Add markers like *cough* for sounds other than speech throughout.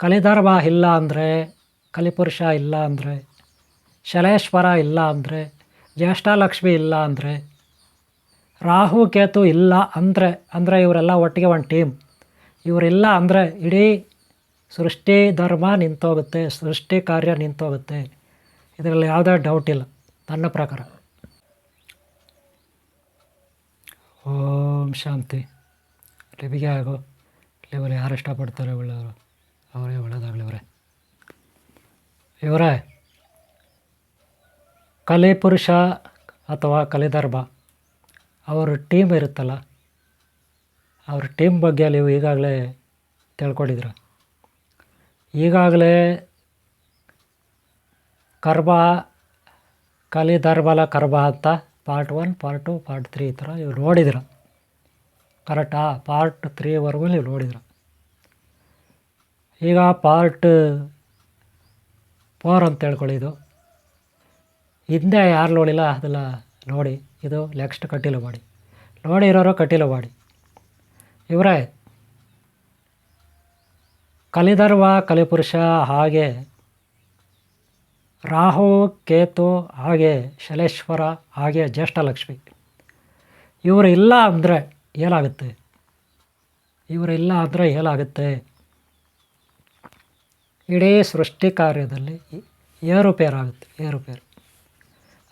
ಕಲಿಧರ್ಮ ಇಲ್ಲ ಅಂದರೆ, ಕಲಿಪುರುಷ ಇಲ್ಲ ಅಂದರೆ, ಶಲೇಶ್ವರ ಇಲ್ಲ ಅಂದರೆ ಜ್ಯೇಷ್ಠಲಕ್ಷ್ಮಿ ಇಲ್ಲ ಅಂದರೆ, ರಾಹು ಕೇತು ಇಲ್ಲ ಅಂದರೆ ಅಂದರೆ ಇವರೆಲ್ಲ ಒಟ್ಟಿಗೆ ಒಂದು ಟೀಮ್ ಇವರಿಲ್ಲ ಅಂದರೆ ಇಡೀ ಸೃಷ್ಟಿ ಧರ್ಮ ನಿಂತೋಗುತ್ತೆ, ಸೃಷ್ಟಿ ಕಾರ್ಯ ನಿಂತೋಗುತ್ತೆ. ಇದರಲ್ಲಿ ಯಾವುದೇ ಡೌಟ್ ಇಲ್ಲ, ನನ್ನ ಪ್ರಕಾರ. ಓಂ ಶಾಂತಿ. ಲಿಬಿಗೆ ಆಗು ಲಿವರ್ ಯಾರು ಇಷ್ಟಪಡ್ತಾರೆ ಒಳ್ಳೆಯವರು ಅವರೇ ಒಳ್ಳೆಯದಾಗಲಿ ಇವರೇ ಇವರೇ, ಕಲೆ ಪುರುಷ ಅಥವಾ ಕಲಿದರ್ಭ ಅವ್ರ ಟೀಮ್ ಇರುತ್ತಲ್ಲ, ಅವ್ರ ಟೀಮ್ ಬಗ್ಗೆ ನೀವು ಈಗಾಗಲೇ ತಿಳ್ಕೊಂಡಿದ್ರು. ಈಗಾಗಲೇ ಕರ್ಬ ಕಲಿದರ್ಬಲ ಕರ್ಬ ಅಂತ part one, part two, part three ಈ ಥರ ಇವ್ರು ನೋಡಿದ್ರು. ಕರೆಕ್ಟಾ ಪಾರ್ಟ್ ತ್ರೀವರೆಗೂ ನೀವು ನೋಡಿದ್ರು. ಈಗ ಪಾರ್ಟ್ ಫೋರ್ ಅಂತ ಹೇಳ್ಕೊಳ್ಳಿ ಇದು. ಹಿಂದೆ ಯಾರು ನೋಡಿಲ್ಲ ಅದೆಲ್ಲ ನೋಡಿ, ಇದು ನೆಕ್ಸ್ಟ್ ಕಟೀಲು ಮಾಡಿ. ನೋಡಿರೋರು ಕಟೀಲು ಮಾಡಿ. ಇವರೇ ಕಲಿಧರ್ವ ಕಲಿಪುರುಷ ಹಾಗೆ, ರಾಹು, ಕೇತು ಹಾಗೆ, ಶಲೇಶ್ವರ ಹಾಗೆ ಇವರು ಇಲ್ಲ ಅಂದರೆ ಏನಾಗುತ್ತೆ? ಇಲ್ಲ ಅಂದರೆ ಏನಾಗುತ್ತೆ? ಇಡೀ ಸೃಷ್ಟಿ ಕಾರ್ಯದಲ್ಲಿ ಏರುಪೇರಾಗುತ್ತೆ, ಏರುಪೇರು.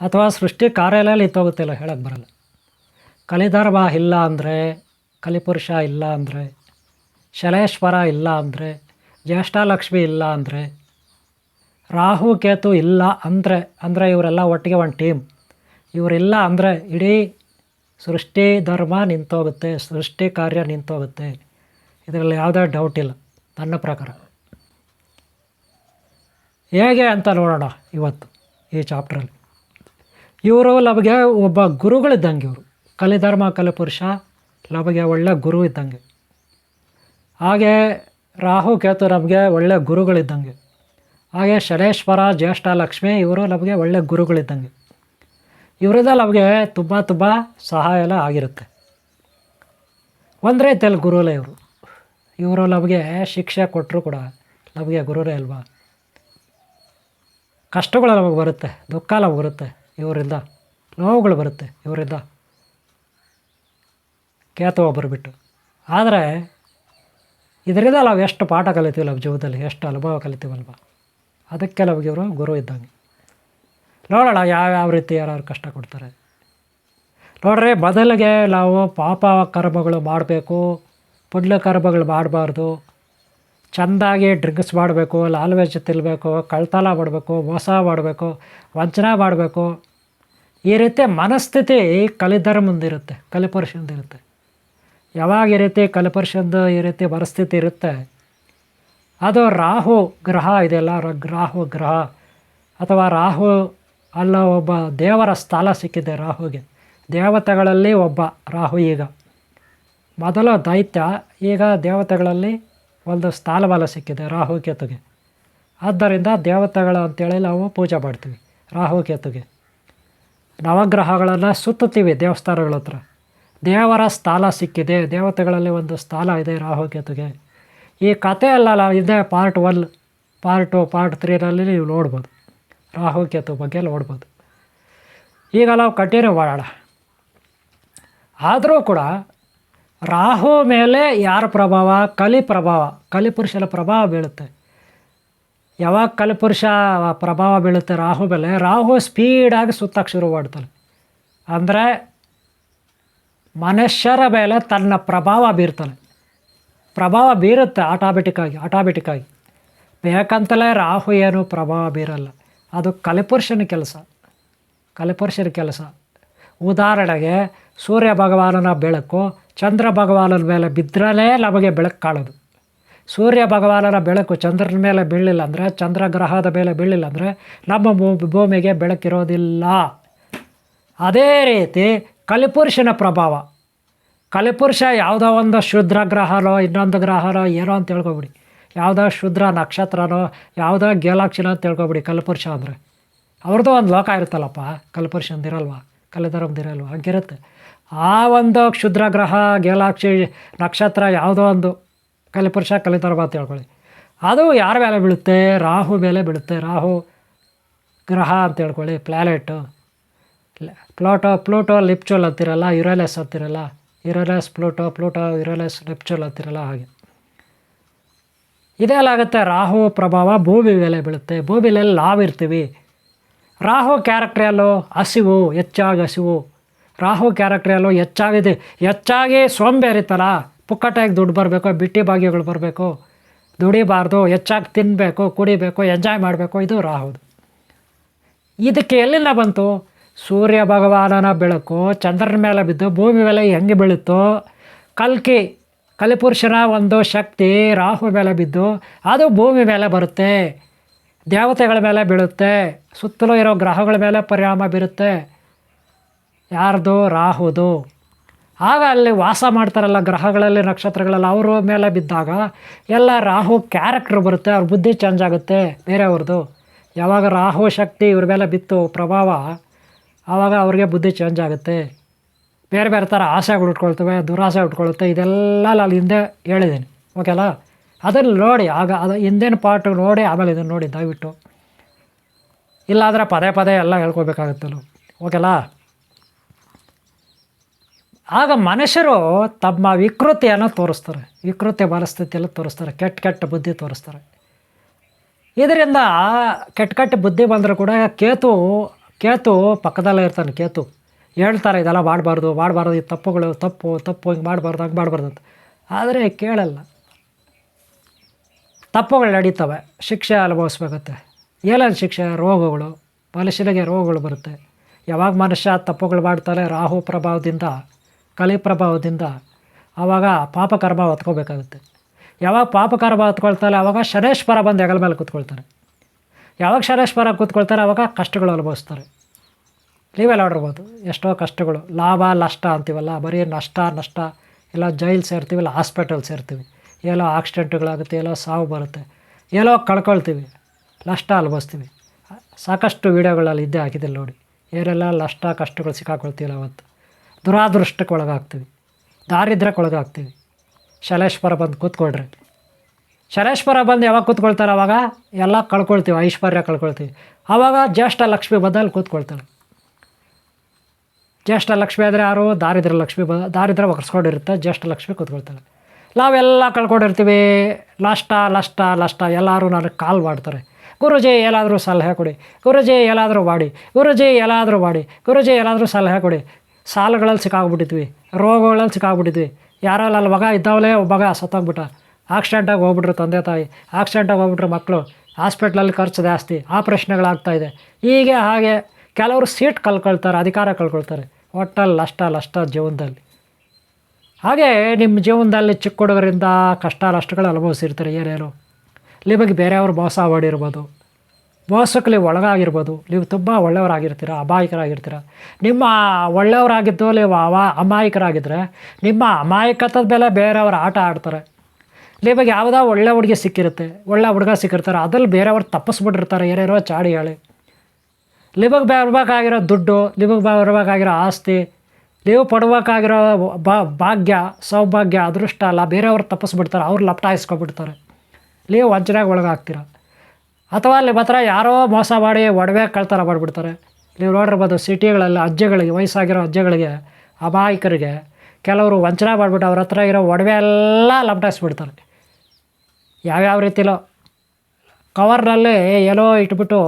ಅಥವಾ ಸೃಷ್ಟಿ ಕಾರ್ಯಾಲಯಲ್ಲಿ ಇತ್ತೋಗುತ್ತಿಲ್ಲ ಹೇಳಕ್ಕೆ ಬರಲ್ಲ. ಕಲಿಧರ್ಮ ಇಲ್ಲ ಅಂದರೆ, ಕಲಿಪುರುಷ ಇಲ್ಲ ಅಂದರೆ, ಶಲೇಶ್ವರ ಇಲ್ಲ ಅಂದರೆ ಜ್ಯೇಷ್ಠಲಕ್ಷ್ಮಿ ಇಲ್ಲ ಅಂದರೆ, ರಾಹು ಕೇತು ಇಲ್ಲ ಅಂದರೆ ಅಂದರೆ ಇವರೆಲ್ಲ ಒಟ್ಟಿಗೆ ಒಂದು ಟೀಮ್. ಇವರಿಲ್ಲ ಅಂದರೆ ಇಡೀ ಸೃಷ್ಟಿ ಧರ್ಮ ನಿಂತೋಗುತ್ತೆ, ಸೃಷ್ಟಿ ಕಾರ್ಯ ನಿಂತೋಗುತ್ತೆ. ಇದರಲ್ಲಿ ಯಾವುದೇ ಡೌಟ್ ಇಲ್ಲ, ನನ್ನ ಪ್ರಕಾರ. ಹೇಗೆ ಅಂತ ನೋಡೋಣ ಇವತ್ತು ಈ ಚಾಪ್ಟ್ರಲ್ಲಿ. ಇವರು ನಮಗೆ ಒಬ್ಬ ಗುರುಗಳಿದ್ದಂಗೆ ಇವರು. ಕಲಿಧರ್ಮ ಕಲಿಪುರುಷ ನಮಗೆ ಒಳ್ಳೆ ಗುರು ಇದ್ದಂಗೆ. ಹಾಗೆ ರಾಹು, ಕೇತು ನಮಗೆ ಒಳ್ಳೆ ಗುರುಗಳಿದ್ದಂಗೆ. ಹಾಗೆ ಶನೇಶ್ವರ, ಜ್ಯೇಷ್ಠ, ಲಕ್ಷ್ಮಿ ಇವರು ನಮಗೆ ಒಳ್ಳೆ ಗುರುಗಳಿದ್ದಂಗೆ. ಇವರಿಂದ ನಮಗೆ ತುಂಬ ತುಂಬ ಸಹಾಯ ಎಲ್ಲ ಆಗಿರುತ್ತೆ. ಒಂದು ರೀತಿಯಲ್ಲಿ ಗುರುಲೇ ಇವರು. ಇವರು ನಮಗೆ ಶಿಕ್ಷೆ ಕೊಟ್ಟರು ಕೂಡ ನಮಗೆ ಗುರುರೇ ಅಲ್ವಾ? ಕಷ್ಟಗಳು ನಮಗೆ ಬರುತ್ತೆ, ದುಃಖ ನಮಗೆ ಬರುತ್ತೆ, ಇವರಿಂದ ನೋವುಗಳು ಬರುತ್ತೆ, ಇವರಿಂದ ಕೇತವ ಒಬ್ಬರು ಬಿಟ್ಟು. ಆದರೆ ಇದರಿಂದ ನಾವು ಎಷ್ಟು ಪಾಠ ಕಲಿತೀವಿ ನಮ್ಮ ಜೀವನದಲ್ಲಿ, ಎಷ್ಟು ಅನುಭವ ಕಲಿತೀವಲ್ವ ಅದಕ್ಕೆ ನಮಗೆ ಇವರು ಗುರು ಇದ್ದಂಗೆ. ನೋಡೋಣ ಯಾವ್ಯಾವ ರೀತಿ ಯಾರು ಕಷ್ಟ ಕೊಡ್ತಾರೆ. ನೋಡ್ರಿ ಮೊದಲಿಗೆ ನಾವು ಪಾಪ ಕರ್ಮಗಳು ಮಾಡಬೇಕು, ಪುಣ್ಯ ಕರ್ಮಗಳು ಮಾಡಬಾರ್ದು. ಚೆಂದಾಗಿ ಡ್ರಿಂಕ್ಸ್ ಮಾಡಬೇಕು, ಲಾಲ್ ವೆಜ್ ತಿನ್ನಬೇಕು ಕಳ್ತಲ ಮಾಡಬೇಕು, ಮೋಸ ಮಾಡಬೇಕು, ವಂಚನೆ ಮಾಡಬೇಕು. ಈ ರೀತಿ ಮನಸ್ಥಿತಿ ಕಲಿಧರ್ಮಂದಿರುತ್ತೆ ಕಲಿಪುರುಷಂದಿರುತ್ತೆ ಯಾವಾಗ ಈ ರೀತಿ ಕಲಿಪುರುಷಂದು ಈ ರೀತಿ ಮನಸ್ಥಿತಿ ಇರುತ್ತೆ? ಅದು ರಾಹು ಗ್ರಹ ಇದೆಯಲ್ಲ ರಾಹು ಗ್ರಹ ಅಥವಾ ರಾಹು ಅಲ್ಲ, ಒಬ್ಬ ದೇವರ ಸ್ಥಾನ ಸಿಕ್ಕಿದೆ ರಾಹುಗೆ. ದೇವತೆಗಳಲ್ಲಿ ಒಬ್ಬ ರಾಹು ಈಗ. ಮೊದಲು ದೈತ್ಯ ಈಗ ದೇವತೆಗಳಲ್ಲಿ ಒಂದು ಸ್ಥಾನಬಲ ಸಿಕ್ಕಿದೆ ರಾಹು ಕೇತುಗೆ. ಆದ್ದರಿಂದ ದೇವತೆಗಳು ಅಂತೇಳಿ ನಾವು ಪೂಜೆ ಮಾಡ್ತೀವಿ ರಾಹು ಕೇತುಗೆ. ನವಗ್ರಹಗಳನ್ನು ಸುತ್ತುತ್ತೀವಿ ದೇವಸ್ಥಾನಗಳ ಹತ್ರ. ದೇವರ ಸ್ಥಾನ ಸಿಕ್ಕಿದೆ, ದೇವತೆಗಳಲ್ಲಿ ಒಂದು ಸ್ಥಾನ ಇದೆ ರಾಹು ಕೇತುಗೆ. ಈ ಕಥೆ ಇದೇ ಇದೆ part one part two part ತ್ರೀನಲ್ಲಿ ನೀವು ನೋಡ್ಬೋದು. ರಾಹು ಕೇತು ಬಗ್ಗೆ ನೋಡ್ಬೋದು. ಈಗ ನಾವು ಕಂಟಿನ್ಯೂ ಮಾಡೋಣ. ಆದರೂ ಕೂಡ ರಾಹು ಮೇಲೆ ಯಾರ ಪ್ರಭಾವ? ಕಲಿ ಪ್ರಭಾವ. ಕಲಿಪುರುಷನ ಪ್ರಭಾವ ಬೀಳುತ್ತೆ. ಯಾವಾಗ ಕಲಿಪುರುಷ ಪ್ರಭಾವ ಬೀಳುತ್ತೆ ರಾಹು ಮೇಲೆ? ರಾಹು ಸ್ಪೀಡಾಗಿ ಸುತ್ತಕ್ಕೆ ಶುರು ಮಾಡ್ತಾನೆ. ಅಂದರೆ ಮನುಷ್ಯರ ಮೇಲೆ ತನ್ನ ಪ್ರಭಾವ ಬೀರ್ತಾನೆ. ಪ್ರಭಾವ ಬೀರುತ್ತೆ ಆಟೋಮೆಟಿಕ್ಕಾಗಿ ಆಟೋಮೆಟಿಕ್ಕಾಗಿ ಬೇಕಂತಲೇ ರಾಹು ಏನು ಪ್ರಭಾವ ಬೀರಲ್ಲ. ಅದು ಕಲಿಪುರುಷನ ಕೆಲಸ. ಕಲಿಪುರುಷನ ಕೆಲಸ. ಉದಾಹರಣೆಗೆ ಸೂರ್ಯ ಭಗವಾನನ ಬೆಳಕು ಚಂದ್ರ ಭಗವಾನನ ಮೇಲೆ ಬಿದ್ದರೇ ನಮಗೆ ಬೆಳಕು ಕಾಣೋದು. ಸೂರ್ಯ ಭಗವಾನರ ಬೆಳಕು ಚಂದ್ರನ ಮೇಲೆ ಬೀಳಲಿಲ್ಲ ಅಂದರೆ, ಚಂದ್ರ ಗ್ರಹದ ಮೇಲೆ ಬೀಳಲಿಲ್ಲ ಅಂದರೆ, ನಮ್ಮ ಭೂಮಿಗೆ ಬೆಳಕಿರೋದಿಲ್ಲ. ಅದೇ ರೀತಿ ಕಲಿಪುರುಷನ ಪ್ರಭಾವ. ಕಲಿಪುರುಷ ಯಾವುದೋ ಒಂದು ಶುದ್ರ ಗ್ರಹನೋ, ಇನ್ನೊಂದು ಗ್ರಹನೋ, ಏನೋ ಅಂತ ತಿಳ್ಕೊಬಿಡಿ. ಯಾವುದೋ ಶುದ್ರ ನಕ್ಷತ್ರನೋ, ಯಾವುದೋ ಗೇಲಾಕ್ಷಿನೋ ಅಂತ ತಿಳ್ಕೊಬಿಡಿ ಕಲಿಪುರುಷ ಅಂದರೆ. ಅವ್ರದ್ದು ಒಂದು ಲೋಕ ಇರುತ್ತಲ್ಲಪ್ಪ, ಕಲಿಪುರುಷಂದಿರಲ್ವ ಕಲಿಧರ್ಮದಿರಲ್ವ ಹಂಗಿರುತ್ತೆ. ಆ ಒಂದು ಕ್ಷುದ್ರ ಗ್ರಹ ಗೇಲಾಕ್ಷಿ, ನಕ್ಷತ್ರ ಯಾವುದೋ ಒಂದು ಕಲಿಪುರುಷ ಕಲಿತಾರ ಅಂತ ಹೇಳ್ಕೊಳ್ಳಿ. ಅದು ಯಾರ ಮೇಲೆ ಬೀಳುತ್ತೆ? ರಾಹು ಮೇಲೆ ಬೀಳುತ್ತೆ. ರಾಹು ಗ್ರಹ ಅಂತ ಹೇಳ್ಕೊಳ್ಳಿ. ಪ್ಲ್ಯಾನೆಟು ಪ್ಲೋಟೋ, ಪ್ಲೂಟೋ, ಲಿಪ್ಚೋಲ್ ಅಂತಿರಲ್ಲ ಯುರೋಲೆಸ್ ಅಂತಿರಲ್ಲ ಯುರಲೆಸ್ ಪ್ಲೂಟೋ ಪ್ಲೂಟೋ ಯುರಲೆಸ್ ಲಿಪ್ಚೋಲ್ ಅಂತಿರಲ್ಲ ಹಾಗೆ. ಇದೆಲ್ಲಾಗುತ್ತೆ ರಾಹು ಪ್ರಭಾವ ಭೂಮಿ ಮೇಲೆ ಬೀಳುತ್ತೆ. ಭೂಮಿಲೆಲ್ಲ ನಾವಿರ್ತೀವಿ. ರಾಹು ಕ್ಯಾರೆಕ್ಟ್ರಲ್ಲೂ ಹಸಿವು, ಹೆಚ್ಚಾಗಿ ಹಸಿವು. ರಾಹು ಕ್ಯಾರೆಕ್ಟ್ರಲ್ಲೂ ಹೆಚ್ಚಾಗಿದೆ. ಹೆಚ್ಚಾಗಿ ಸೋಂಬೇರಿತಲ್ಲ ಪುಕ್ಕಟಾಗಿ ದುಡ್ಡು ಬರಬೇಕು, ಬಿಟ್ಟಿ ಭಾಗ್ಯಗಳು ಬರಬೇಕು. ದುಡಿಬಾರ್ದು, ಹೆಚ್ಚಾಗಿ ತಿನ್ನಬೇಕು ಕುಡಿಬೇಕು, ಎಂಜಾಯ್ ಮಾಡಬೇಕು, ಇದು ರಾಹುದು ಇದಕ್ಕೆ ಎಲ್ಲಿಂದ ಬಂತು? ಸೂರ್ಯ ಭಗವಾನನ ಬೆಳಕು ಚಂದ್ರನ ಮೇಲೆ ಬಿದ್ದು ಭೂಮಿ ಮೇಲೆ ಹೆಂಗೆ ಬೀಳುತ್ತೋ? ಕಲ್ಕಿ, ಕಲಿಪುರುಷನ ಒಂದು ಶಕ್ತಿ ರಾಹು ಮೇಲೆ ಬಿದ್ದು ಅದು ಭೂಮಿ ಮೇಲೆ ಬರುತ್ತೆ. ದೇವತೆಗಳ ಮೇಲೆ ಬೀಳುತ್ತೆ. ಸುತ್ತಲೂ ಇರೋ ಗ್ರಹಗಳ ಮೇಲೆ ಪರಿಣಾಮ ಬೀರುತ್ತೆ. ಯಾರ್ದು ರಾಹುದು. ಆಗ ಅಲ್ಲಿ ವಾಸ ಮಾಡ್ತಾರಲ್ಲ ಗ್ರಹಗಳಲ್ಲಿ, ನಕ್ಷತ್ರಗಳಲ್ಲಿ, ಅವರ ಮೇಲೆ ಬಿದ್ದಾಗ ಎಲ್ಲ ರಾಹು ಕ್ಯಾರೆಕ್ಟ್ರ್ ಬರುತ್ತೆ, ಅವ್ರ ಬುದ್ಧಿ ಚೇಂಜ್ ಆಗುತ್ತೆ, ಬೇರೆಯವ್ರದ್ದು. ಯಾವಾಗ ರಾಹು ಶಕ್ತಿ ಇವ್ರ ಮೇಲೆ ಬಿತ್ತು, ಪ್ರಭಾವ, ಆವಾಗ ಅವ್ರಿಗೆ ಬುದ್ಧಿ ಚೇಂಜ್ ಆಗುತ್ತೆ. ಬೇರೆ ಬೇರೆ ಥರ ಆಸೆಗಳು ಉಟ್ಕೊಳ್ತವೆ, ದುರಾಸೆ ಉಟ್ಕೊಳುತ್ತೆ ಇದೆಲ್ಲ ನಾನು ಹಿಂದೆ ಹೇಳಿದ್ದೀನಿ ಓಕೆಲ್ಲ ಅದನ್ನು ನೋಡಿ, ಆಗ ಅದು ಹಿಂದಿನ ಪಾರ್ಟ್ ನೋಡಿ, ಆಮೇಲೆ ಇದನ್ನು ನೋಡಿ, ದಯವಿಟ್ಟು. ಇಲ್ಲಾಂದರೆ ಪದೇ ಪದೇ ಎಲ್ಲ ಹೇಳ್ಕೊಬೇಕಾಗುತ್ತಲ್ಲ ಓಕೆಲಾ ಆಗ ಮನುಷ್ಯರು ತಮ್ಮ ವಿಕೃತಿಯನ್ನು ತೋರಿಸ್ತಾರೆ. ವಿಕೃತಿ ಮನಸ್ಥಿತಿಯಲ್ಲಿ ತೋರಿಸ್ತಾರೆ. ಕೆಟ್ಟ ಕೆಟ್ಟ ಬುದ್ಧಿ ತೋರಿಸ್ತಾರೆ. ಇದರಿಂದ ಕೆಟ್ಟ ಕೆಟ್ಟ ಬುದ್ಧಿ ಬಂದರೂ ಕೂಡ ಕೇತು ಕೇತು ಪಕ್ಕದಲ್ಲೇ ಇರ್ತಾನೆ ಕೇತು. ಹೇಳ್ತಾರೆ, ಇದೆಲ್ಲ ಮಾಡಬಾರ್ದು ಮಾಡಬಾರ್ದು, ಈ ತಪ್ಪುಗಳು, ತಪ್ಪು ತಪ್ಪು, ಹಿಂಗೆ ಮಾಡಬಾರ್ದು, ಹಂಗೆ ಮಾಡಬಾರ್ದು ಅಂತ. ಆದರೆ ಕೇಳಲ್ಲ. ತಪ್ಪುಗಳು ನಡೀತವೆ. ಶಿಕ್ಷೆ ಅನುಭವಿಸ್ಬೇಕತ್ತೆ ಏನೇನು ಶಿಕ್ಷೆ? ರೋಗಗಳು. ಮನುಷ್ಯನಿಗೆ ರೋಗಗಳು ಬರುತ್ತೆ. ಯಾವಾಗ ಮನುಷ್ಯ ತಪ್ಪುಗಳು ಮಾಡ್ತಾನೆ? ರಾಹು ಪ್ರಭಾವದಿಂದ. ಕಲಿ ಪ್ರಭಾವದಿಂದ ಆವಾಗ ಪಾಪಕರ್ಮ ಹೊತ್ಕೋಬೇಕಾಗುತ್ತೆ. ಯಾವಾಗ ಪಾಪಕರ್ಮ ಹೊತ್ಕೊಳ್ತಾರೆ ಆವಾಗ ಶರೇಶ್ವರ ಬಂದು ಹೆಗಲ ಮೇಲೆ ಕೂತ್ಕೊಳ್ತಾರೆ. ಯಾವಾಗ ಶರೇಶ್ವರ ಕೂತ್ಕೊಳ್ತಾರೆ, ಆವಾಗ ಕಷ್ಟಗಳು ಅನುಭವಿಸ್ತಾರೆ. ನೀವೆಲ್ಲ ನೋಡಿರ್ಬೋದು ಎಷ್ಟೋ ಕಷ್ಟಗಳು. ಲಾಭ, ನಷ್ಟ ಅಂತೀವಲ್ಲ, ಬರೀ ನಷ್ಟ ನಷ್ಟ. ಎಲ್ಲ ಜೈಲ್ ಸೇರ್ತೀವಿ, ಇಲ್ಲ ಹಾಸ್ಪಿಟಲ್ ಸೇರ್ತೀವಿ. ಎಲ್ಲೋ ಆಕ್ಸಿಡೆಂಟ್ಗಳಾಗುತ್ತೆ ಎಲ್ಲೋ ಸಾವು ಬರುತ್ತೆ. ಎಲ್ಲೋ ಕಳ್ಕೊಳ್ತೀವಿ. ನಷ್ಟ ಅನುಭವಿಸ್ತೀವಿ. ಸಾಕಷ್ಟು ವೀಡಿಯೋಗಳಲ್ಲಿ ಇದ್ದೇ ಹಾಕಿದ್ದಿಲ್ಲ ನೋಡಿ. ಏನೆಲ್ಲ ನಷ್ಟ, ಕಷ್ಟಗಳು ಸಿಕ್ಕಾಕೊಳ್ತೀವಿ ಅವತ್ತು. ದುರಾದೃಷ್ಟಕ್ಕೆ ಒಳಗಾಗ್ತೀವಿ ದಾರಿದ್ರ್ಯಕ್ಕೆ ಒಳಗಾಗ್ತೀವಿ ಶಲೇಶ್ವರ ಬಂದು ಕೂತ್ಕೊಳ್ರಿ. ಶಲೇಶ್ವರ ಬಂದು ಯಾವಾಗ ಕೂತ್ಕೊಳ್ತಾರೆ ಅವಾಗ? ಎಲ್ಲ ಕಳ್ಕೊಳ್ತೀವಿ, ಐಶ್ವರ್ಯ ಕಳ್ಕೊಳ್ತೀವಿ. ಆವಾಗ ಜ್ಯೇಷ್ಠ ಲಕ್ಷ್ಮಿ ಬಂದಲ್ಲಿ ಕೂತ್ಕೊಳ್ತಾಳೆ ಜ್ಯೇಷ್ಠ ಲಕ್ಷ್ಮಿ ಆದರೆ ಯಾರು? ದಾರಿದ್ರ ಲಕ್ಷ್ಮಿ ಬ ದಾರಿದ್ರ ಒರೆಸ್ಕೊಂಡಿರುತ್ತೆ ಜ್ಯೇಷ್ಠ ಲಕ್ಷ್ಮಿ ಕೂತ್ಕೊಳ್ತಾಳೆ ನಾವೆಲ್ಲ ಕಳ್ಕೊಂಡಿರ್ತೀವಿ. ಲಷ್ಟ ಲಷ್ಟ ಲಷ್ಟ, ಎಲ್ಲರೂ ನನಗೆ ಕಾಲ್ ಮಾಡ್ತಾರೆ. ಗುರುಜಿ ಏನಾದರೂ ಸಲಹೆ ಕೊಡಿ. ಗುರುಜಿ ಏನಾದರೂ ಮಾಡಿ. ಗುರುಜಿ, ಎಲ್ಲಾದರೂ ಮಾಡಿ. ಗುರುಜಿ ಏನಾದರೂ ಸಲಹೆ ಕೊಡಿ. ಸಾಲಗಳಲ್ಲಿ ಸಿಕ್ಕಾಗ್ಬಿಟ್ಟಿದ್ವಿ ರೋಗಗಳಲ್ಲಿ ಸಿಕ್ಕಾಗ್ಬಿಟ್ಟಿದ್ವಿ ಯಾರಲ್ಲಿ ಅಲ್ಲಿ ಮಗ ಇದ್ದಾವಲೇ ಮಗ ಸತ್ತೋಗ್ಬಿಟ್ಟ. ಆಕ್ಸಿಡೆಂಟಾಗಿ ಹೋಗ್ಬಿಟ್ರು ತಂದೆ ತಾಯಿ ಆಕ್ಸಿಡೆಂಟಾಗಿ ಹೋಗ್ಬಿಟ್ರು ಮಕ್ಕಳು ಹಾಸ್ಪಿಟ್ಲಲ್ಲಿ ಖರ್ಚು ಜಾಸ್ತಿ ಆಪ್ರೇಷನ್ಗಳಾಗ್ತಾಯಿದೆ ಹೀಗೆ ಹಾಗೆ ಕೆಲವರು ಸೀಟ್ ಕಳ್ಕೊಳ್ತಾರೆ, ಅಧಿಕಾರ ಕಳ್ಕೊಳ್ತಾರೆ. ಒಟ್ಟಲ್ಲಿ ಅಷ್ಟ ಲಷ್ಟ ಜೀವನದಲ್ಲಿ. ಹಾಗೆ ನಿಮ್ಮ ಜೀವನದಲ್ಲಿ ಚಿಕ್ಕ ಹುಡುಗರಿಂದ ಕಷ್ಟ, ನಷ್ಟಗಳು ಅನುಭವಿಸಿರ್ತಾರೆ ಏನೇನು ನಿಮಗೆ ಬೇರೆಯವರು ಮೋಸ ಮಾಡಿರ್ಬೋದು. ಮೋಸಕ್ಕೆ ಒಳಗಾಗಿರ್ಬೋದು. ನೀವು ತುಂಬ ಒಳ್ಳೆಯವರಾಗಿರ್ತೀರ ಅಮಾಯಕರಾಗಿರ್ತೀರ ನಿಮ್ಮ ಒಳ್ಳೆಯವರಾಗಿದ್ದು ನೀವು ಅವ ಅಮಾಯಕರಾಗಿದ್ದರೆ ನಿಮ್ಮ ಅಮಾಯಕತ್ವದ ಮೇಲೆ ಬೇರೆಯವರು ಆಟ ಆಡ್ತಾರೆ. ನಿಮಗೆ ಯಾವುದೋ ಒಳ್ಳೆ ಹುಡುಗಿ ಸಿಕ್ಕಿರುತ್ತೆ, ಒಳ್ಳೆ ಹುಡುಗ ಸಿಕ್ಕಿರ್ತಾರೆ, ಅದ್ರಲ್ಲಿ ಬೇರೆಯವ್ರು ತಪ್ಪಿಸ್ಬಿಟ್ಟಿರ್ತಾರೆ, ಏನೇನೋ ಚಾಡಿ ಹೇಳಿ. ನಿಮಗೆ ಬರಬೇಕಾಗಿರೋ ದುಡ್ಡು, ನಿಮಗೆ ಬರಬೇಕಾಗಿರೋ ಆಸ್ತಿ, ನೀವು ಪಡ್ಬೇಕಾಗಿರೋ ಭಾಗ್ಯ, ಸೌಭಾಗ್ಯ, ಅದೃಷ್ಟ ಅಲ್ಲ ಬೇರೆಯವ್ರು ತಪ್ಪಿಸ್ಬಿಡ್ತಾರೆ, ಅವ್ರು ಲಪ್ಟಾಯಿಸ್ಕೊಬಿಡ್ತಾರೆ. ನೀವು ವಂಚನೆಗೆ ಒಳಗಾಗ್ತೀರ. ಅಥವಾ ಅಲ್ಲಿ ಮಾತ್ರ ಯಾರೋ ಮೋಸ ಮಾಡಿ ಒಡವೆ ಕಳ್ತನ ಮಾಡಿಬಿಡ್ತಾರೆ. ನೀವು ನೋಡಿರ್ಬೋದು ಸಿಟಿಗಳಲ್ಲಿ ಅಜ್ಜಗಳಿಗೆ, ವಯಸ್ಸಾಗಿರೋ ಅಜ್ಜಗಳಿಗೆ, ಅಮಾಯಕರಿಗೆ ಕೆಲವರು ವಂಚನೆ ಮಾಡಿಬಿಟ್ಟು ಅವ್ರ ಹತ್ರ ಇರೋ ಒಡವೆ ಎಲ್ಲ ಲಪಟಾಯಿಸ್ಬಿಡ್ತಾರೆ ಯಾವ್ಯಾವ ರೀತಿಲೋ. ಕವರ್ನಲ್ಲಿ ಎಲ್ಲೋ ಇಟ್ಬಿಟ್ಟು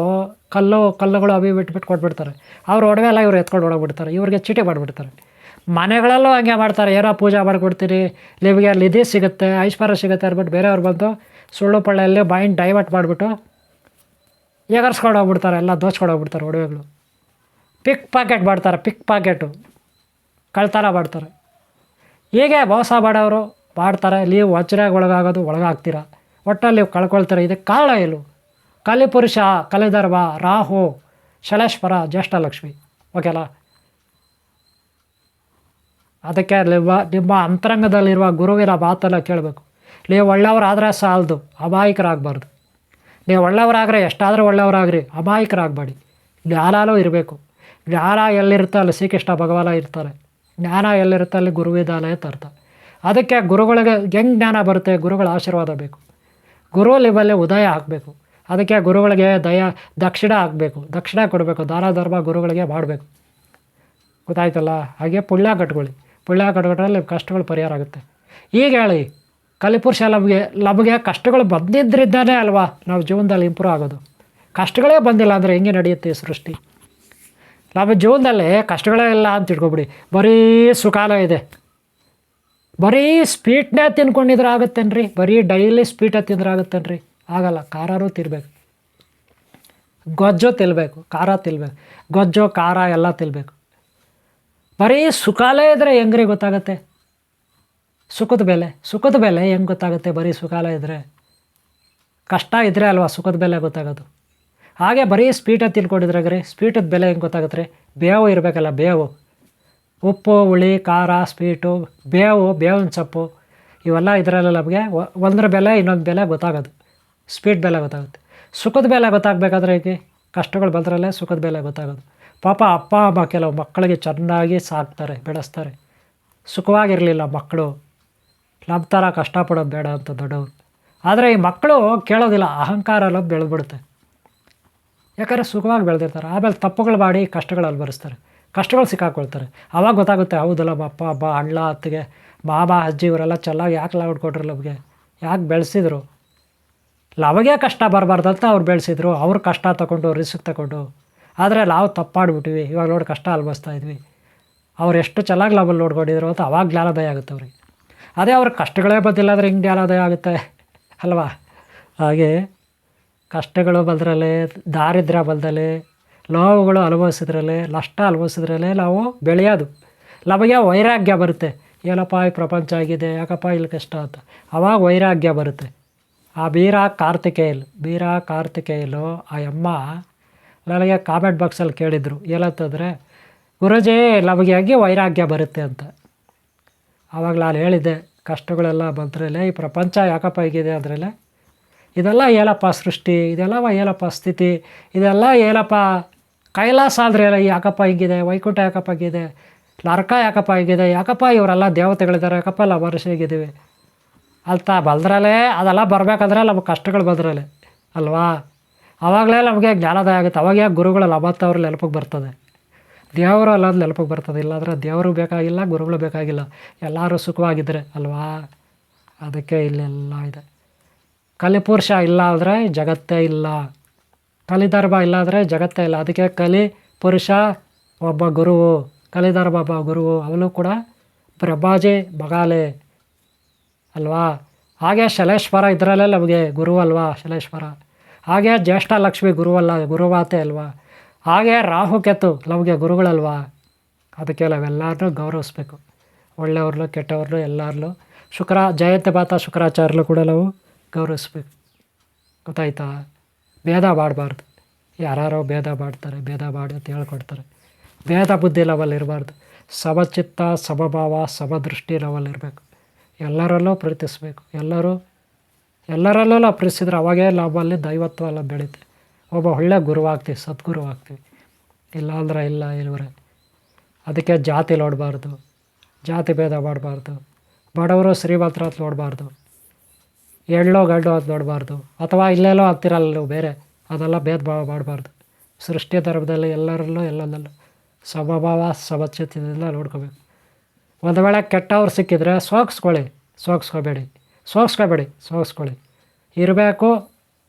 ಕಲ್ಲು, ಕಲ್ಲುಗಳು ಅವಿ ಬಿಟ್ಬಿಟ್ಟು ಕೊಟ್ಬಿಡ್ತಾರೆ. ಅವ್ರ ಒಡವೆ ಎಲ್ಲ ಇವ್ರು ಎತ್ಕೊಂಡು ಹೋಗ್ಬಿಡ್ತಾರೆ. ಇವ್ರಿಗೆ ಚೀಟಿ ಮಾಡಿಬಿಡ್ತಾರೆ. ಮನೆಗಳಲ್ಲೂ ಹಂಗೆ ಮಾಡ್ತಾರೆ. ಏನೋ ಪೂಜೆ ಮಾಡಿಕೊಡ್ತೀರಿ ನಿಮಗೆ ನಿಧಿ ಸಿಗುತ್ತೆ, ಐಶ್ವರ್ಯ ಸಿಗುತ್ತೆ ಅಂದ್ಬಿಟ್ಟು ಬೇರೆಯವ್ರು ಬಂದು ಸುಳ್ಳು ಪಳ್ಳೆಯಲ್ಲಿ ಮೈಂಡ್ ಡೈವರ್ಟ್ ಮಾಡಿಬಿಟ್ಟು ಎಗರ್ಸ್ಕೊಂಡು ಹೋಗ್ಬಿಡ್ತಾರೆ, ಎಲ್ಲ ದೋಚ್ಕೊಂಡು ಹೋಗ್ಬಿಡ್ತಾರೆ ಒಡವೆಗಳು. ಪಿಕ್ ಪಾಕೆಟ್ ಮಾಡ್ತಾರೆ ಪಿಕ್ ಪಾಕೆಟು ಕಳ್ತನ ಮಾಡ್ತಾರೆ. ಹೀಗೆ ಮೋಸ ಮಾಡೋರು ಮಾಡ್ತಾರೆ, ನೀವು ವಂಚನೆಗೆ ಒಳಗಾಗೋದು, ಒಳಗಾಗ್ತೀರ? ಒಟ್ಟಲ್ಲಿ ನೀವು ಕಳ್ಕೊಳ್ತೀರ? ಇದಕ್ಕೆ ಕಾರಣ ಏನು? ಕಲಿಪುರುಷ ಕಲಿಧರ್ಮ ರಾಹು, ಶಲೇಶ್ವರ ಜ್ಯೇಷ್ಠಲಕ್ಷ್ಮಿ ಓಕೆಲ್ಲ ಅದಕ್ಕೆ ನಿಮ್ಮ ನಿಮ್ಮ ಅಂತರಂಗದಲ್ಲಿರುವ ಗುರುವಿನ ಮಾತನ್ನು ಕೇಳಬೇಕು. ನೀವು ಒಳ್ಳೆಯವರಾದರೆ ಸಾಲದು, ಅಮಾಯಕರಾಗಬಾರ್ದು. ನೀವು ಒಳ್ಳೆಯವರಾಗ್ರೆ ಎಷ್ಟಾದರೂ ಒಳ್ಳೆಯವರಾಗ್ರಿ ಅಮಾಯಕರಾಗಬೇಡಿ. ಜ್ಞಾನಾಲೂ ಇರಬೇಕು. ಜ್ಞಾನ ಎಲ್ಲಿರುತ್ತೋ ಅಲ್ಲಿ ಶ್ರೀಕೃಷ್ಣ ಭಗವಾನ ಇರ್ತಾರೆ. ಜ್ಞಾನ ಎಲ್ಲಿರುತ್ತೋ ಅಲ್ಲಿ ಗುರುವಿದಾಲಯ ತರ್ತ ಅದಕ್ಕೆ ಗುರುಗಳಿಗೆ ಹೆಂಗೆ ಜ್ಞಾನ ಬರುತ್ತೆ? ಗುರುಗಳ ಆಶೀರ್ವಾದ ಬೇಕು. ಗುರು ಲೆವೆಲ್ಲೇ ಉದಯ ಆಗಬೇಕು. ಅದಕ್ಕೆ ಗುರುಗಳಿಗೆ ದಯ, ದಕ್ಷಿಣ ಆಗಬೇಕು. ದಕ್ಷಿಣ ಕೊಡಬೇಕು. ದಾನ, ಧರ್ಮ ಗುರುಗಳಿಗೆ ಮಾಡಬೇಕು. ಗೊತ್ತಾಯ್ತಲ್ಲ? ಹಾಗೆ ಪುಳ್ಯ ಕಟ್ಕೊಳ್ಳಿ. ಪುಳ್ಯ ಕಟ್ಕೊಂಡ್ರೆ ನಿಮ್ಮ ಕಷ್ಟಗಳು ಪರಿಹಾರ ಆಗುತ್ತೆ. ಈಗ ಹೇಳಿ ಕಲಿಪುರುಷ ನಮಗೆ ನಮಗೆ ಕಷ್ಟಗಳು ಬಂದಿದ್ದರಿಂದಾನೆ ಅಲ್ವಾ ನಾವು ಜೀವನದಲ್ಲಿ ಇಂಪ್ರೂವ್ ಆಗೋದು. ಕಷ್ಟಗಳೇ ಬಂದಿಲ್ಲ ಅಂದರೆ ಹೆಂಗೆ ನಡೆಯುತ್ತೆ ಸೃಷ್ಟಿ? ನಮ್ಮ ಜೀವನದಲ್ಲಿ ಕಷ್ಟಗಳೇ ಇಲ್ಲ ಅಂತ ತಿಳ್ಕೊಬಿಡಿ ಬರೀ ಸುಖಾಲ ಇದೆ. ಬರೀ ಸ್ವೀಟ್ನೇ ತಿನ್ಕೊಂಡಿದ್ರೆ ಆಗುತ್ತೇನ್ರಿ? ಬರೀ ಡೈಲಿ ಸ್ವೀಟ ತಿಂದ್ರೆ ಆಗುತ್ತೇನ್ರಿ? ಆಗಲ್ಲ ಖಾರೂ ತಿನ್ಬೇಕು. ಗೊಜ್ಜು ತಿಲ್ಬೇಕು ಖಾರ ತಿನ್ಬೇಕು. ಗೊಜ್ಜು, ಖಾರ ಎಲ್ಲ ತಿನ್ಬೇಕು. ಬರೀ ಸುಖಾಲೇ ಇದ್ದರೆ ಹೆಂಗ್ರಿ ಗೊತ್ತಾಗುತ್ತೆ? ಸುಖದ ಬೆಲೆ ಸುಖದ ಬೆಲೆ ಹೆಂಗೆ ಗೊತ್ತಾಗುತ್ತೆ ಬರೀ ಸುಖಾಲ ಇದ್ದರೆ ಕಷ್ಟ ಇದ್ದರೆ ಅಲ್ವಾ ಸುಖದ ಬೆಲೆ ಗೊತ್ತಾಗೋದು? ಹಾಗೆ ಬರೀ ಸ್ವೀಟ ತಿನ್ಕೊಂಡಿದ್ರಾಗ್ರಿ ಸ್ವೀಟದ ಬೆಲೆ ಹೆಂಗೆ ಗೊತ್ತಾಗುತ್ತೆ? ಬೇವು ಇರಬೇಕಲ್ಲ, ಬೇವು. ಉಪ್ಪು, ಹುಳಿ, ಖಾರ ಸ್ವೀಟು ಬೇವು, ಬೇವಿನ ಸೊಪ್ಪು, ಇವೆಲ್ಲ ಇದರಲ್ಲ ನಮಗೆ ಒಂದರ ಬೆಲೆ, ಇನ್ನೊಂದು ಬೆಲೆ ಗೊತ್ತಾಗೋದು. ಸ್ವೀಟ್ ಬೆಲೆ ಗೊತ್ತಾಗುತ್ತೆ. ಸುಖದ ಬೆಲೆ ಗೊತ್ತಾಗಬೇಕಾದ್ರೆ ಈಗ ಕಷ್ಟಗಳು ಬಂದ್ರಲ್ಲೇ ಸುಖದ ಬೆಲೆ ಗೊತ್ತಾಗೋದು. ಪಾಪ ಅಪ್ಪ, ಅಮ್ಮ ಕೆಲವು ಮಕ್ಕಳಿಗೆ ಚೆನ್ನಾಗಿ ಸಾಕ್ತಾರೆ, ಬೆಳೆಸ್ತಾರೆ. ಸುಖವಾಗಿರಲಿಲ್ಲ ಮಕ್ಕಳು. ನಮ್ಮ ಥರ ಕಷ್ಟಪಡೋದು ಬೇಡ ಅಂತ ದೊಡ್ಡವರು. ಆದರೆ ಈ ಮಕ್ಕಳು ಕೇಳೋದಿಲ್ಲ, ಅಹಂಕಾರ ಅನ್ನೋದು ಬೆಳೆದ್ಬಿಡುತ್ತೆ. ಯಾಕಂದರೆ ಸುಖವಾಗಿ ಬೆಳೆದಿರ್ತಾರೆ. ಆಮೇಲೆ ತಪ್ಪುಗಳು ಮಾಡಿ ಕಷ್ಟಗಳಲ್ಲಿ ಬರೆಸ್ತಾರೆ. ಕಷ್ಟಗಳು ಸಿಕ್ಕಾಕೊಳ್ತಾರೆ. ಅವಾಗ ಗೊತ್ತಾಗುತ್ತೆ, ಹೌದಲ್ಲ ಅಪ್ಪ ಅಬ್ಬ ಅಣ್ಣ, ಅತ್ತಿಗೆ, ಮಾಮ, ಅಜ್ಜಿ ಇವರೆಲ್ಲ ಚೆನ್ನಾಗಿ ಯಾಕೆ ಲಾಡ್ ಕೊಟ್ರು ನಮಗೆ ಯಾಕೆ ಬೆಳೆಸಿದ್ರು? ನಮಗೆ ಕಷ್ಟ ಬರಬಾರ್ದು ಅಂತ ಅವ್ರು ಬೆಳೆಸಿದ್ರು. ಅವ್ರು ಕಷ್ಟ ತಗೊಂಡು, ರಿಸ್ಕ್ ತಗೊಂಡು. ಆದರೆ ನಾವು ತಪ್ಪಾಡ್ಬಿಟ್ಟಿವಿ. ಇವಾಗ ನೋಡಿ ಕಷ್ಟ ಅಲ್ಬಸ್ತಾ ಇದ್ವಿ. ಅವ್ರು ಎಷ್ಟು ಚೆನ್ನಾಗಿ ಲಾಭಲ್ಲಿ ನೋಡ್ಕೊಂಡಿದ್ರು ಅಂತ ಅವಾಗ ಜ್ಞಾನೋದಯ ಆಗುತ್ತೆ ಅವ್ರಿಗೆ. ಅದೇ ಅವ್ರ ಕಷ್ಟಗಳೇ ಬಂದಿಲ್ಲ ಅಂದರೆ ಹಿಂಗೆ ಜ್ಞಾನೋದಯ ಆಗುತ್ತೆ ಅಲ್ವಾ? ಹಾಗೆ ಕಷ್ಟಗಳು ಬಂದ್ರಲ್ಲೇ ದಾರಿದ್ರ್ಯ ಬಂದಲ್ಲಿ ಲೋಹಗಳು ಅನುಭವಿಸಿದ್ರಲ್ಲೇ ನಷ್ಟ ಅನುಭವಿಸಿದ್ರಲ್ಲೇ ನಾವು ಬೆಳೆಯೋದು. ನಮಗೆ ವೈರಾಗ್ಯ ಬರುತ್ತೆ. ಏನಪ್ಪ ಈ ಪ್ರಪಂಚ ಆಗಿದೆ? ಯಾಕಪ್ಪ ಇಲ್ಲಿ ಕಷ್ಟ ಅಂತ. ಅವಾಗ ವೈರಾಗ್ಯ ಬರುತ್ತೆ. ಆ ಬೀರ ಕಾರ್ತಿಕೇಯಲ್, ಬೀರಾ ಕಾರ್ತಿಕೇಯಲು ಆ ಅಮ್ಮ ನನಗೆ ಕಾಮೆಂಟ್ ಬಾಕ್ಸಲ್ಲಿ ಕೇಳಿದರು. ಏನಂತಂದರೆ, ಗುರುಜಿ ನಮಗೆ ಹೆಂಗೆ ವೈರಾಗ್ಯ ಬರುತ್ತೆ ಅಂತ. ಆವಾಗ ನಾನು ಹೇಳಿದ್ದೆ, ಕಷ್ಟಗಳೆಲ್ಲ ಬಂದ್ರಲ್ಲೇ ಈ ಪ್ರಪಂಚ ಯಾಕಪ್ಪ ಹೀಗಿದೆ ಅಂದ್ರಲ್ಲೇ, ಇದೆಲ್ಲ ಏನಪ್ಪ ಸೃಷ್ಟಿ ಇದೆಲ್ಲ ಏನಪ್ಪ ಸ್ಥಿತಿ, ಇದೆಲ್ಲ ಏನಪ್ಪ ಕೈಲಾಸ ಅಂದರೆ ಯಾಕಪ್ಪ ಹಿಂಗಿದೆ, ವೈಕುಂಠ ಯಾಕಪ್ಪ ಹೀಗಿದೆ, ನರಕ ಯಾಕಪ್ಪ ಹೀಗಿದೆ, ಯಾಕಪ್ಪ ಇವರೆಲ್ಲ ದೇವತೆಗಳಿದ್ದಾರೆ, ಯಾಕಪ್ಪ ಎಲ್ಲ ವರ್ಷ ಹೇಗಿದ್ದೀವಿ, ಅಂತ ಬಂದ್ರಲ್ಲೇ, ಅದೆಲ್ಲ ಬರಬೇಕಂದ್ರೆ ನಮಗೆ ಕಷ್ಟಗಳು ಬಂದ್ರಲ್ಲೇ, ಅಲ್ವಾ? ಆವಾಗಲೇ ನಮಗೆ ಜ್ಞಾನೋದಯ ಆಗುತ್ತೆ, ಅವಾಗೇ ಗುರುಗಳ ಲಭತ್ತವ್ರ ನೆನಪಿಗೆ ಬರ್ತದೆ. ದೇವರು ಅಲ್ಲಾದ ನೆನಪಿಗೆ ಬರ್ತದೆ. ಇಲ್ಲಾಂದ್ರೆ ದೇವರು ಬೇಕಾಗಿಲ್ಲ, ಗುರುಗಳು ಬೇಕಾಗಿಲ್ಲ. ಎಲ್ಲರೂ ಸುಖವಾಗಿದ್ದರೆ ಅಲ್ವಾ? ಅದಕ್ಕೆ ಇಲ್ಲೆಲ್ಲ ಇದೆ. ಕಲಿಪುರುಷ ಇಲ್ಲ ಅಂದರೆ ಜಗತ್ತೇ ಇಲ್ಲ. ಕಲಿದರ್ಭ ಇಲ್ಲ ಅಂದರೆ ಜಗತ್ತೇ ಇಲ್ಲ. ಅದಕ್ಕೆ ಕಲಿ ಪುರುಷ, ಒಬ್ಬ ಗುರುವು ಕಲಿದರ್ಭ ಒಬ್ಬ ಗುರುವು, ಅವನು ಕೂಡ ಪ್ರಭಾಜಿ, ಬಗಾಲೆ ಅಲ್ವಾ? ಹಾಗೆ ಶಲೇಶ್ವರ ಇದರಲ್ಲೇ ನಮಗೆ ಗುರು ಅಲ್ವಾ? ಶಲೇಶ್ವರ. ಹಾಗೆ ಜ್ಯೇಷ್ಠ ಲಕ್ಷ್ಮಿ ಗುರುವಲ್ಲ, ಗುರುವಾತೆ ಅಲ್ವಾ? ಹಾಗೆ ರಾಹುಕೆತು ನಮಗೆ ಗುರುಗಳಲ್ವಾ? ಅದಕ್ಕೆ ನಾವೆಲ್ಲರನ್ನೂ ಗೌರವಿಸ್ಬೇಕು. ಒಳ್ಳೆಯವ್ರಲ್ಲೂ ಕೆಟ್ಟವ್ರಲ್ಲೂ ಎಲ್ಲರಲ್ಲೂ ಶುಕ್ರ, ಜಯಂತಿ ಪಾತ ಶುಕ್ರಾಚಾರ್ಯರು ಕೂಡ ನಾವು ಗೌರವಿಸ್ಬೇಕು. ಗೊತ್ತಾಯ್ತಾ? ಭೇದ ಮಾಡಬಾರ್ದು ಯಾರ್ಯಾರೋ ಭೇದ ಮಾಡ್ತಾರೆ ಭೇದ ಮಾಡಿ ಅಂತ ಹೇಳ್ಕೊಡ್ತಾರೆ. ಭೇದ ಬುದ್ಧಿ ಲೆವೆಲ್ ಇರಬಾರ್ದು. ಸಮಚಿತ್ತ, ಸಮಭಾವ, ಸಮದೃಷ್ಟಿ ಲೆವೆಲ್ ಇರಬೇಕು. ಎಲ್ಲರಲ್ಲೂ ಪ್ರೀತಿಸ್ಬೇಕು. ಎಲ್ಲರೂ, ಎಲ್ಲರಲ್ಲೂ ನಾವು ಪ್ರೀತಿಸಿದ್ರೆ ಅವಾಗೇ ನಮ್ಮಲ್ಲಿ ದೈವತ್ವ ಎಲ್ಲ ಬೆಳೀತೆ. ಒಬ್ಬ ಒಳ್ಳೆ ಗುರುವಾಗ್ತೀವಿ ಸದ್ಗುರು ಆಗ್ತೀವಿ ಇಲ್ಲ ಅಂದ್ರೆ ಇಲ್ಲ ಇಲ್ವರೆ. ಅದಕ್ಕೆ ಜಾತಿ ನೋಡಬಾರ್ದು ಜಾತಿ ಭೇದ ಮಾಡಬಾರ್ದು, ಬಡವರು ಶ್ರೀಮಂತರ ಅಂತ ನೋಡಬಾರ್ದು ಎಳ್ಳೋ ಗಂಡು ಅಂತ ನೋಡಬಾರ್ದು ಅಥವಾ ಇಲ್ಲೆಲ್ಲೋ ಹತ್ತಿರಲ್ಲ ನೀವು ಬೇರೆ, ಅದೆಲ್ಲ ಭೇದ ಭಾವ ಮಾಡಬಾರ್ದು. ಸೃಷ್ಟಿ ಧರ್ಮದಲ್ಲಿ ಎಲ್ಲರಲ್ಲೂ ಎಲ್ಲದಲ್ಲೂ ಸಮಭಾವ, ಸಮಚಿತ್ತದಿಂದ ನೋಡ್ಕೋಬೇಕು. ಒಂದು ವೇಳೆ ಕೆಟ್ಟವ್ರು ಸಿಕ್ಕಿದರೆ ಸೋಗಿಸ್ಕೊಳ್ಳಿ ಸೋಗಿಸ್ಕೋಬೇಡಿ ಸೋಗಿಸ್ಕೋಬೇಡಿ ಸೋಗಿಸ್ಕೊಳ್ಳಿ ಇರಬೇಕು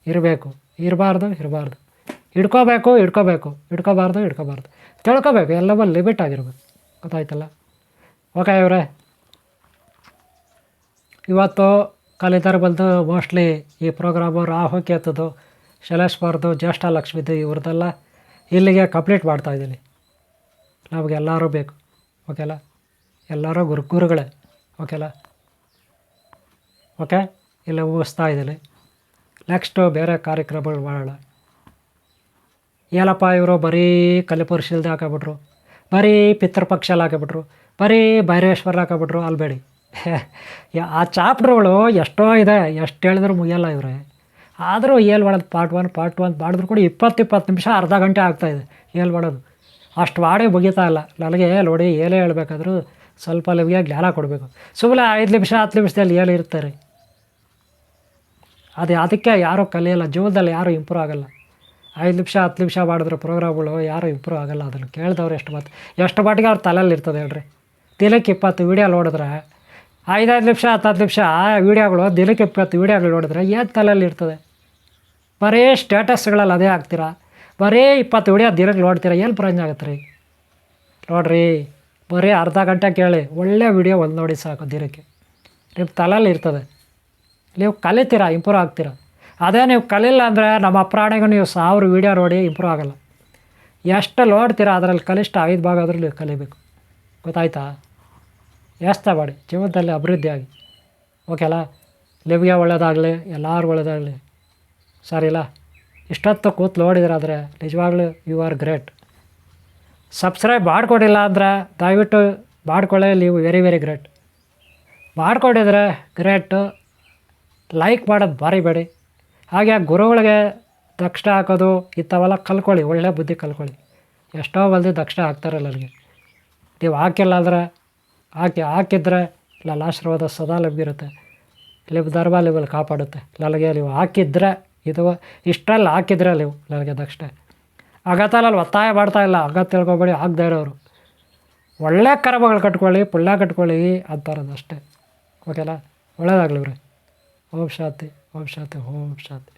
ಇರಬೇಕು. ಇರಬಾರ್ದು ಇರಬಾರ್ದು. ಹಿಡ್ಕೋಬೇಕು ಹಿಡ್ಕೋಬೇಕು. ಹಿಡ್ಕೋಬಾರ್ದು ಹಿಡ್ಕೋಬಾರ್ದು. ತಿಳ್ಕೊಬೇಕು, ಎಲ್ಲವೂ ಲಿಮಿಟ್ ಆಗಿರ್ಬೇಕು. ಗೊತ್ತಾಯ್ತಲ್ಲ? ಓಕೆ ಇವರೇ. ಇವತ್ತು ಕಲಿತರ ಬಂದು ಮೋಸ್ಟ್ಲಿ ಈ ಪ್ರೋಗ್ರಾಮು ರಾಹು ಕೇತದು ಶಲೇಶ್ವರ್ದು ಜ್ಯೇಷ್ಠ ಲಕ್ಷ್ಮಿದು ಇವ್ರದ್ದೆಲ್ಲ ಇಲ್ಲಿಗೆ ಕಂಪ್ಲೀಟ್ ಮಾಡ್ತಾಯಿದ್ದೀನಿ ನಮಗೆಲ್ಲರೂ ಬೇಕು. ಓಕೆಲ್ಲ ಎಲ್ಲರೂ ಗುರು ಗುರುಗಳೇ. ಓಕೆಲ್ಲ ಓಕೆ? ಇಲ್ಲ ಮುಗಿಸ್ತಾ ಇದ್ದೀನಿ. ನೆಕ್ಸ್ಟು ಬೇರೆ ಕಾರ್ಯಕ್ರಮಗಳು ಮಾಡೋಣ. ಏನಪ್ಪ ಇವರು? ಬರೀ ಕಲಿಪುರುಷಲ್ದೆ ಹಾಕಬಿಟ್ರು ಬರೀ ಪಿತೃಪಕ್ಷಲ್ಲಿ ಹಾಕಿಬಿಟ್ರು ಬರೀ ಭೈರೇಶ್ವರ ಹಾಕಬಿಟ್ರು ಅಲ್ಬೇಡಿ *laughs* ಆ ಚಾಪ್ಟ್ರುಗಳು ಎಷ್ಟೋ ಇದೆ. ಎಷ್ಟು ಹೇಳಿದ್ರು ಮುಗಿಯಲ್ಲ ಇವರೇ. ಆದರೂ ಏಲ್ ಮಾಡೋದು ಪಾರ್ಟ್ ಒನ್ ಪಾರ್ಟ್ ಒನ್ ಮಾಡಿದ್ರು ಕೂಡ ಇಪ್ಪತ್ತು ಇಪ್ಪತ್ತು ನಿಮಿಷ ಅರ್ಧ ಗಂಟೆ ಆಗ್ತಾಯಿದೆ ಏಲ್ ಮಾಡೋದು ಅಷ್ಟು ಮಾಡಿ ಮುಗಿತಾ ಇಲ್ಲ. ನನಗೆ ನೋಡಿ ಏಲೇ ಹೇಳಬೇಕಾದ್ರೂ ಸ್ವಲ್ಪ ನಿಮಗೆ ಜ್ಞಾನ ಕೊಡಬೇಕು. ಸುಮ್ಮನೆ ಐದು ನಿಮಿಷ, ಹತ್ತು ನಿಮಿಷದಲ್ಲಿ ಏನು ಇರ್ತಾರೆ. ಅದು ಅದಕ್ಕೆ ಯಾರೂ ಕಲಿಯಲ್ಲ, ಜೀವನದಲ್ಲಿ ಯಾರೂ ಇಂಪ್ರೂವ್ ಆಗಲ್ಲ. ಐದು ನಿಮಿಷ, ಹತ್ತು ನಿಮಿಷ ಮಾಡಿದ್ರೆ ಪ್ರೋಗ್ರಾಮ್ಗಳು ಯಾರೂ ಇಂಪ್ರೂವ್ ಆಗಲ್ಲ. ಅದನ್ನು ಕೇಳಿದವ್ರು ಎಷ್ಟು ಮಾತು, ಎಷ್ಟು ಮಟ್ಟಿಗೆ ಅವ್ರ ತಲೆಯಲ್ಲಿ ಇರ್ತದೆ ಹೇಳ್ರಿ. ದಿನಕ್ಕೆ ಇಪ್ಪತ್ತು ವೀಡಿಯೋ ನೋಡಿದ್ರೆ, ಐದೈದು ನಿಮಿಷ, ಹತ್ತು ಹತ್ತು ನಿಮಿಷ ವೀಡಿಯೋಗಳು ದಿನಕ್ಕೆ ಇಪ್ಪತ್ತು ವೀಡಿಯೋಗಳು ನೋಡಿದ್ರೆ ಏನು ತಲೆಯಲ್ಲಿ ಇರ್ತದೆ? ಬರೀ ಸ್ಟೇಟಸ್ಗಳಲ್ಲಿ ಅದೇ ಹಾಕ್ತೀರಾ ಬರೀ ಇಪ್ಪತ್ತು ವಿಡಿಯೋ ದಿನಕ್ಕೆ ನೋಡ್ತೀರಾ? ಏನು ಪ್ರಯೋಜನ ಆಗುತ್ತೆ ರೀ? ನೋಡ್ರಿ, ಬರೀ ಅರ್ಧ ಗಂಟೆ ಕೇಳಿ ಒಳ್ಳೆ ವಿಡಿಯೋ ಒಂದು ನೋಡಿ ಸಾಕು ದಿನಕ್ಕೆ. ನಿಮ್ಮ ತಲೆಯಲ್ಲಿ ಇರ್ತದೆ. ನೀವು ಕಲಿತೀರಾ ಇಂಪ್ರೂವ್ ಆಗ್ತೀರಾ? ಅದೇ ನೀವು ಕಲಿಲ್ಲ ಅಂದರೆ ನಮ್ಮ ಅಪ್ರಾಣಿಗೂ ನೀವು ಸಾವಿರ ವೀಡಿಯೋ ನೋಡಿ ಇಂಪ್ರೂವ್ ಆಗೋಲ್ಲ. ಎಷ್ಟು ನೋಡ್ತೀರಾ ಅದರಲ್ಲಿ ಕನಿಷ್ಠ ಐದು ಭಾಗ ಆದರೂ ನೀವು ಕಲಿಬೇಕು. ಗೊತ್ತಾಯ್ತಾ? ಎಷ್ಟು ಮಾಡಿ ಜೀವನದಲ್ಲಿ ಅಭಿವೃದ್ಧಿಯಾಗಿ. ಓಕೆಲ್ಲ ನಿಮಗೆ ಒಳ್ಳೆಯದಾಗಲಿ ಎಲ್ಲರೂ ಒಳ್ಳೇದಾಗಲಿ. ಸರಿಲ್ಲ ಇಷ್ಟೊತ್ತು ಕೂತು ನೋಡಿದ್ರಾದರೆ ನಿಜವಾಗ್ಲೂ ಯು ಆರ್ ಗ್ರೇಟ್ ಸಬ್ಸ್ಕ್ರೈಬ್ ಮಾಡಿಕೊಡಿಲ್ಲ ಅಂದರೆ ದಯವಿಟ್ಟು ಮಾಡ್ಕೊಳ್ಳಿ, ನೀವು ವೆರಿ ವೆರಿ ಗ್ರೇಟ್ ಮಾಡ್ಕೊಂಡಿದ್ರೆ ಗ್ರೇಟು ಲೈಕ್ ಮಾಡೋದು ಮರಿಬೇಡಿ ಹಾಗೆ ಗುರುಗಳಿಗೆ ದಕ್ಷಿಣ ಹಾಕೋದು ಇಂಥವೆಲ್ಲ ಕಲ್ಕೊಳ್ಳಿ, ಒಳ್ಳೆ ಬುದ್ಧಿ ಕಲ್ಕೊಳ್ಳಿ. ಎಷ್ಟೋ ಬಲ್ದಿ ದಕ್ಷಿಣ ಹಾಕ್ತಾರೆ ನನಗೆ ನೀವು ಹಾಕಿಲ್ಲ ಅಂದರೆ, ಹಾಕಿ, ಹಾಕಿದ್ರೆ ಇಲ್ಲ ಆಶೀರ್ವಾದ ಸದಾ ಲಭ್ಯಿರುತ್ತೆ ನಿಮ್ಮ ಧರ್ಮ ನಿಮ್ಮಲ್ಲಿ ಕಾಪಾಡುತ್ತೆ. ನನಗೆ ನೀವು ಹಾಕಿದ್ರೆ ಇದು ಇಷ್ಟರಲ್ಲಿ ಹಾಕಿದ್ರೆ ನೀವು ನನಗೆ ದಕ್ಷಿಣ. ಅಗತ್ತಲ್ಲಿ ಒತ್ತಾಯ ಮಾಡ್ತಾ ಇಲ್ಲ, ಅಗತ್ಯ ತಿಳ್ಕೊಬೇಡಿ, ಆಗದೆ ಇರೋರು. ಒಳ್ಳೆ ಕರ್ಮಗಳು ಕಟ್ಕೊಳ್ಳಿ, ಪುಣ್ಯ ಕಟ್ಕೊಳ್ಳಿ ಅಂತಾರದು ಅಷ್ಟೇ ಒಳ್ಳೇದಾಗಲಿ ಇವ್ರೆ ಓಂ ಶಾಂತಿ ಓಂ ಶಾಂತಿ ಓಂ ಶಾಂತಿ